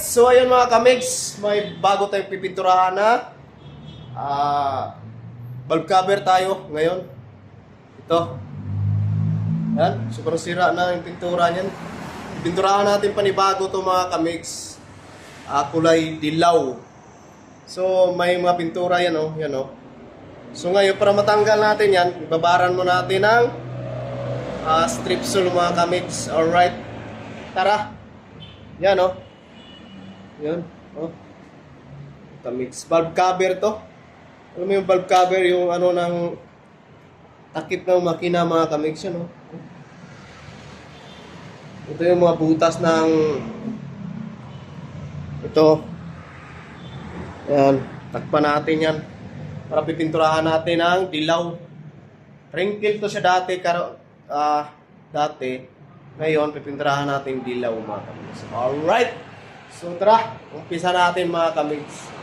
so ayun mga kamigs, may bago tayong pipinturahan na ah bulb cover tayo ngayon. Ito. Yan, super sira na yung pintura niyan. Pinturahan natin panibago to mga kamigs. Ah, kulay dilaw. So may mga pintura yan oh, yan oh. So ngayon para matanggal natin yan, babaran mo natin ng ah, strip seal mga kamigs. Alright. Tara. Yan oh. Yan. Oh. Kamix. Valve cover to. Alam mo yung valve cover, yung ano ng takip ng makina mga kamix yun. Oh. Ito yung mga butas ng ito. Yan. Takpan natin yan. Para pipinturahan natin ng dilaw. Wrinkle to siya dati. Karo, ah, dati. Ngayon, pipinturahan natin dilaw mga kamix. Alright! So tara, umpisa natin mga kamigs.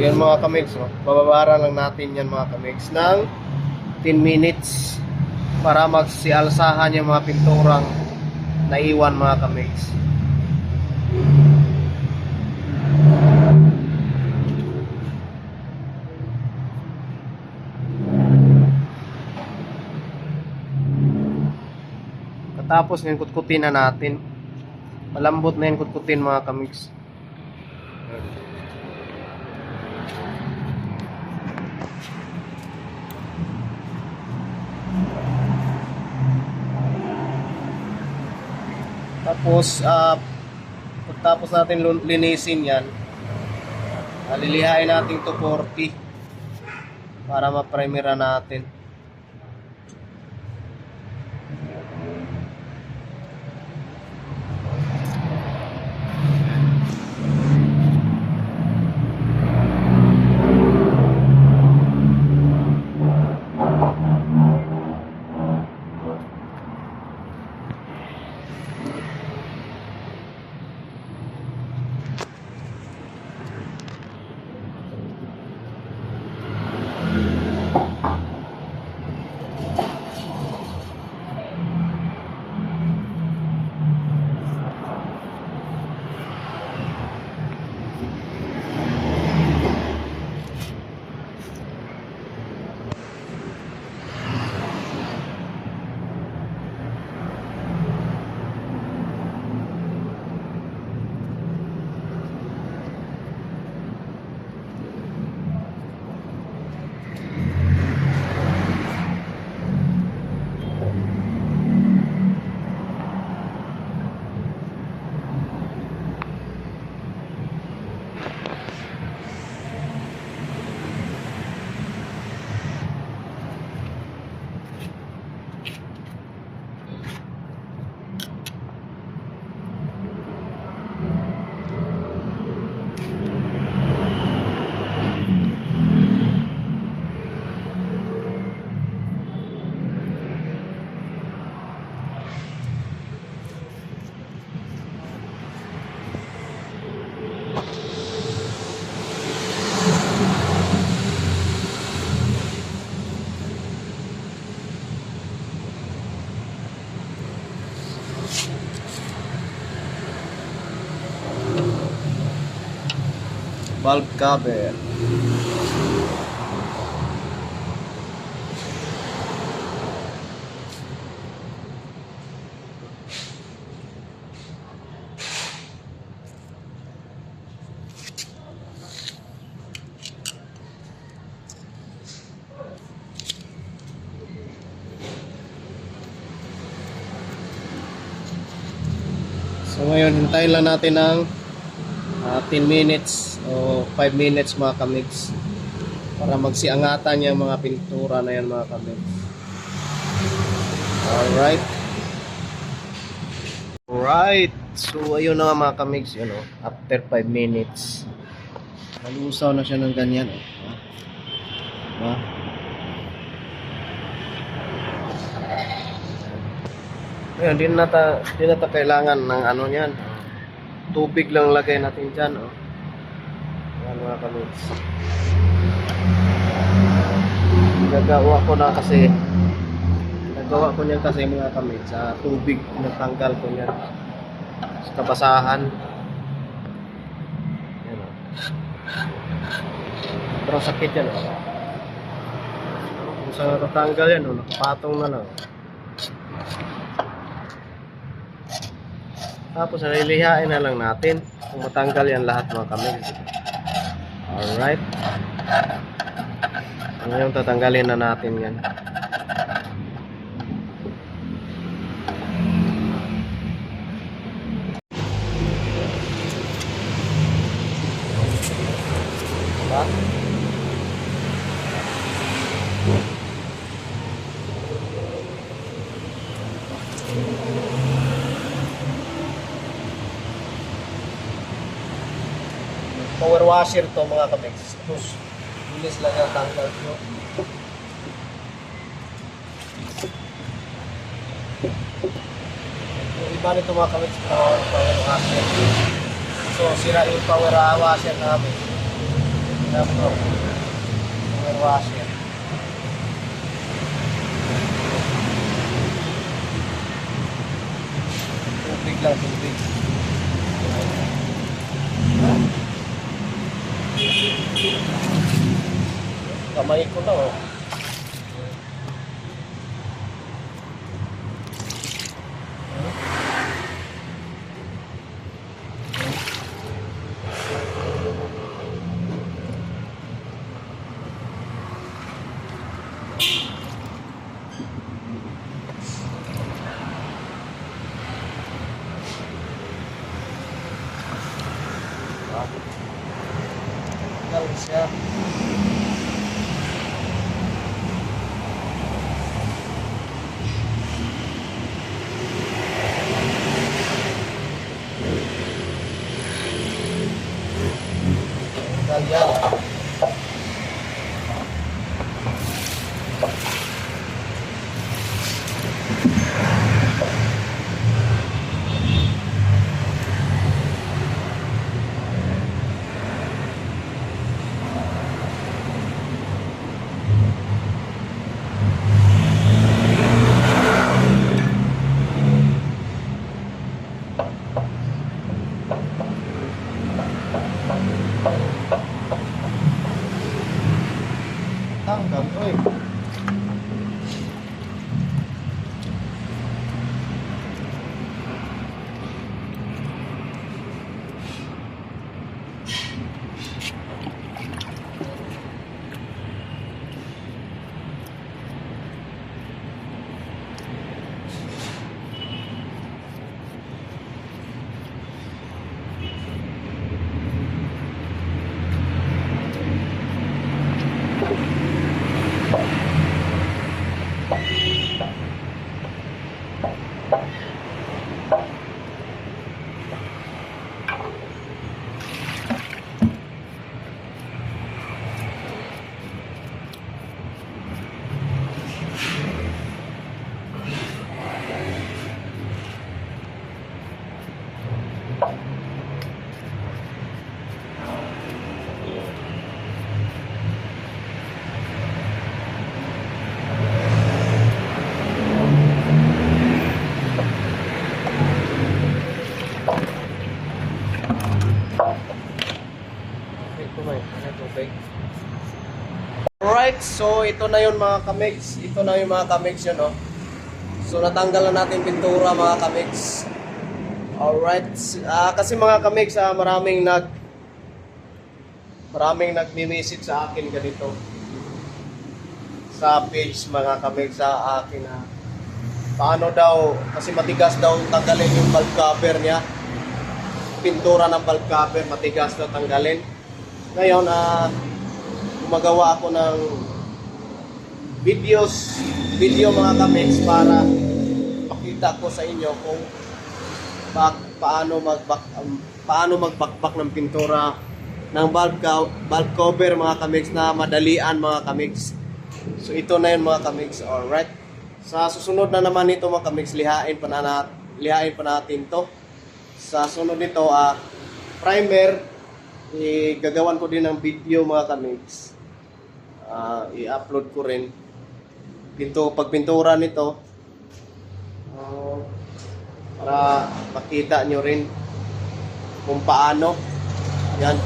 So ayan mga kamigs, no? bababaran lang natin yan mga kamigs ng 10 minutes para magsialsahan yung mga pinturang naiwan mga kamigs. Katapos ngayon kutkutin na natin. Malambot na yung kutkutin mga kamigs. Tapos, ah, pagtapos natin linisin yan, uh, lilihain natin to 40 para ma-primera natin. valve cover. So ngayon, hintayin lang natin ng ah, 10 minutes o 5 minutes mga kamigs para magsiangatan yung mga pintura na yan mga kamigs. Alright. Alright. So ayun na mga kamigs, yun oh, after 5 minutes. Nalusaw na siya ng ganyan. Oh. Diba? Ayun, di na ta, di na ta kailangan ng ano niyan. Tubig lang lagay natin dyan, oh. Yan mga kamigs. Nagawa ko na kasi nagawa ko niyan kasi mga kamigs sa tubig natanggal ko niyan sa kabasahan. Yan, oh. Pero sakit yan, oh. Kung sa natanggal yan, oh, nakapatong na lang. Tapos nalilihain na lang natin kung matanggal yan lahat mga kamig. Alright. So, ngayon tatanggalin na natin yan. Diba? Power washer to mga kamex. Tapos, bilis lang ang tanggal nyo. Yung iba nito mga kamex, power, power washer. So, sira yung power washer namin. To. Power washer. Tubig lang, tubig. Kamay ko na oh. Tanggal Alright, so ito na yun mga kamigs. Ito na yung mga kamigs yun, no? So natanggal na natin pintura mga kamigs. Alright, ah, kasi mga kamigs, ah, maraming nag maraming nagmi-message sa akin ganito. Sa page mga kamigs sa akin na paano daw, kasi matigas daw tanggalin yung valve cover niya. pintura ng valve cover, matigas na tanggalin. Ngayon, ah, gumagawa ako ng videos, video mga kamix para makita ko sa inyo kung bak, paano magbak um, paano magbakbak ng pintura ng valve, valve cover mga kamix na madalian mga kamix. So ito na yun mga kamix, alright. Sa susunod na naman nito mga kamix, lihain pa, na, lihain pa natin to. Sa sunod nito, ah, primer, igagawan ko din ng video mga kamix. Ah, i-upload ko rin. Pinto, pagpintura nito, ah, para makita nyo rin kung paano. Yan.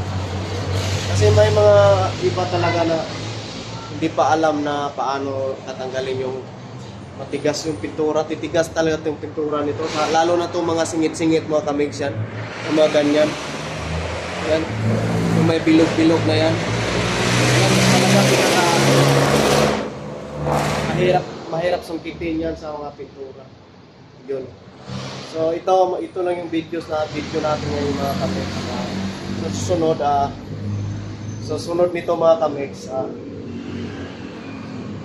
Kasi may mga iba talaga na hindi pa alam na paano tatanggalin yung matigas yung pintura. Titigas talaga yung pintura nito. Lalo na itong mga singit-singit mga kamigs yan. Mga ganyan. Yan. Yung may bilog-bilog na yan. Yan talaga pinaka mahirap mahirap sungkitin yan sa mga pintura. Yun. So ito ito lang yung videos na video natin ngayon mga kamigs. Uh, sa susunod ah sa sunod nito mga kamigs ah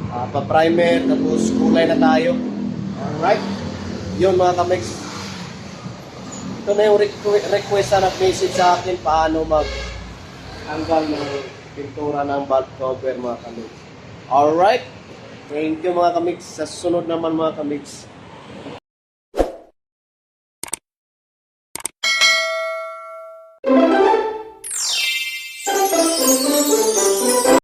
Ah, pa-primer, tapos kulay na tayo. Alright? Yun mga kamigs. Ito na yung requ- request na nag-message sa akin paano mag tanggal ng pintura ng valve cover mga kamigs. Alright? Thank you mga kamigs. Sa sunod naman mga kamigs,